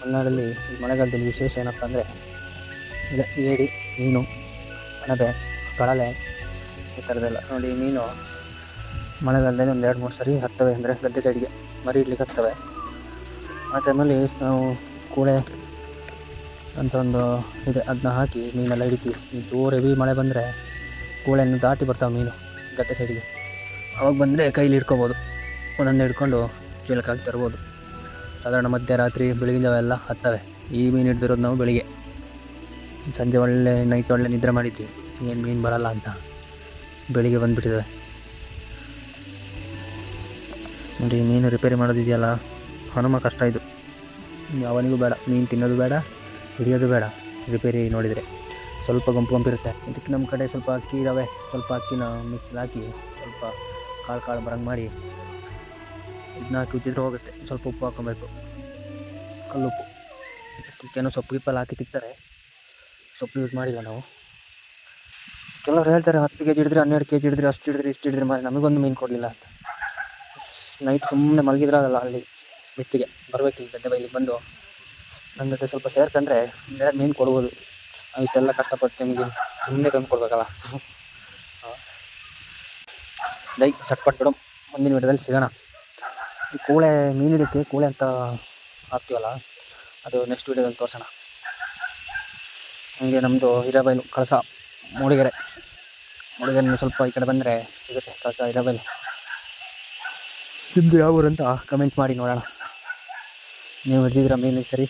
ಮಲೆನಾಡಲ್ಲಿ ಮಳೆಗಾಲದಲ್ಲಿ ವಿಶೇಷ ಏನಪ್ಪ ಅಂದರೆ ಇದೆ ಏಡಿ, ಮೀನು ಅಣಬೆ ಕಳಲೆ ಈ ಥರದ್ದೆಲ್ಲ ನೋಡಿ ಮೀನು ಮಳೆಗಾಲದಲ್ಲಿ ಒಂದು ಎರಡು, ಮೂರು ಸರಿ ಹತ್ತವೆ ಅಂದರೆ ಗದ್ದೆ ಸೈಡ್ಗೆ ಮರಿ ಇಡ್ಲಿಕ್ಕೆ ಹತ್ತವೆ. ಆ ಟೈಮಲ್ಲಿ ನಾವು ಕೂಳೆ ಅಂತ ಒಂದು ಇದೆ ಅದನ್ನ ಹಾಕಿ ಮೀನೆಲ್ಲ ಹಿಡಿತೀವಿ. ಜೋರು ಹೆವಿ ಮಳೆ ಬಂದರೆ ಕೂಳೆಯನ್ನು ದಾಟಿ ಬರ್ತಾವೆ ಮೀನು ಗದ್ದೆ ಸೈಡಿಗೆ ಅವಾಗ ಬಂದರೆ ಕೈಲಿ ಹಿಡ್ಕೊಬೋದು. ಒಂದೊಂದು ಹಿಡ್ಕೊಂಡು ಚೀಲಕ್ಕೆ ಹಾಕಿ ತರ್ಬೋದು. ಸಾಧಾರಣ ಮಧ್ಯರಾತ್ರಿ ಬೆಳಗಿನ ಜಾವ ಎಲ್ಲ ಹತ್ತವೆ. ಈ ಮೀನು ಹಿಡ್ದಿರೋದು ನಾವು ಬೆಳಿಗ್ಗೆ. ಸಂಜೆ ಒಳ್ಳೆ ನೈಟ್ ಒಳ್ಳೆ ನಿದ್ರೆ ಮಾಡಿದ್ವಿ. ಏನು ಮೀನು ಬರಲ್ಲ ಅಂತ. ಬೆಳಿಗ್ಗೆ ಬಂದುಬಿಟ್ಟಿದೆ ನೋಡಿ, ಮೀನು ರಿಪೇರಿ ಮಾಡೋದಿದೆಯಲ್ಲ? ಹನುಮ ಕಷ್ಟ ಇದು. ಯಾವನಿಗೂ ಬೇಡ, ಮೀನು ತಿನ್ನೋದು ಬೇಡ, ಹಿಡಿಯೋದು ಬೇಡ ರಿಪೇರಿ ನೋಡಿದರೆ. ಸ್ವಲ್ಪ ಗಂಪು ಗುಂಪಿರುತ್ತೆ ಇದಕ್ಕೆ ನಮ್ಮ ಕಡೆ ಸ್ವಲ್ಪ ಅಕ್ಕಿ ಇದ್ದಾವೆ ಸ್ವಲ್ಪ ಅಕ್ಕಿನ ಮಿಕ್ಸಿಗೆ ಹಾಕಿ ಸ್ವಲ್ಪ ಕಾಳು ಕಾಳು ಬರಂಗೆ ಮಾಡಿ. ಇದನ್ನ ಹಾಕಿ ಉದ್ದಿದ್ರೆ ಹೋಗುತ್ತೆ. ಸ್ವಲ್ಪ ಉಪ್ಪು ಹಾಕೊಬೇಕು ಕಲ್ಲುಪ್ಪು ಏನೋ ಸೊಪ್ಪು ಗಿಪ್ಪಲ್ಲಿ ಹಾಕಿ ತಿಕ್ತಾರೆ. ಸೊಪ್ಪು ಯೂಸ್ ಮಾಡಿಲ್ಲ ನಾವು. ಕೆಲವರು ಹೇಳ್ತಾರೆ ಹತ್ತು ಕೆ ಜಿ ಹಿಡಿದ್ರೆ, ಹನ್ನೆರಡು ಕೆ ಜಿ ಹಿಡಿದ್ರೆ, ಅಷ್ಟು ಹಿಡಿದ್ರೆ, ಇಷ್ಟು ಹಿಡಿದ್ರೆ ಮಾರಿ ನಮಗೊಂದು ಮೀನು ಕೊಡಲಿಲ್ಲ ಅಂತ. ನೈಟ್ ಸುಮ್ಮನೆ ಮಲಗಿದ್ರಾಗಲ್ಲ ಅಲ್ಲಿ ಬೆಚ್ಚಿಗೆ. ಬರಬೇಕು ಇಲ್ಲಿ ಗದ್ದೆ ಬೈಲಿಗೆ ಬಂದು. ನನ್ನ ಜೊತೆ ಸ್ವಲ್ಪ ಸೇರ್ಕೊಂಡ್ರೆ ಎರಡು ಮೀನು ಕೊಡ್ಬೋದು. ಇಷ್ಟೆಲ್ಲ ಕಷ್ಟಪಟ್ಟು ನಿಮಗೆ ಸುಮ್ಮನೆ ತಂದು ಕೊಡ್ಬೇಕಲ್ಲ. ದೈ ಸಟ್ಪಟ್ಟು ಬಿಡೋ. ಮುಂದಿನ ವಿಡಿಯೋದಲ್ಲಿ ಸಿಗೋಣ. ಈ ಕೂಳೆ ಹಿಡಿಯೋಕ್ಕೆ ಕೂಳೆ ಅಂತ ಹಾಕ್ತೀವಲ್ಲ ಅದು ನೆಕ್ಸ್ಟ್ ವಿಡಿಯೋದಲ್ಲಿ ತೋರಿಸೋಣ. ಹಂಗೆ ನಮ್ಮದು ಹಿರೇಬೈಲು ಕಳಸ ಮೂಡಿಗೆರೆ. ಮೂಡಿಗೆರೆ ಸ್ವಲ್ಪ ಈ ಕಡೆ ಬಂದರೆ ಸಿಗುತ್ತೆ ಕಳಸ ಹಿರೇಬೈಲು ಸಿದ್ಧ ಯಾವ ಊರು ಅಂತ ಕಮೆಂಟ್ ಮಾಡಿ ನೋಡೋಣ. ನೀವು ಹಿಡ್ದಿದ್ದೀರ ಮೀನು ಸರಿ?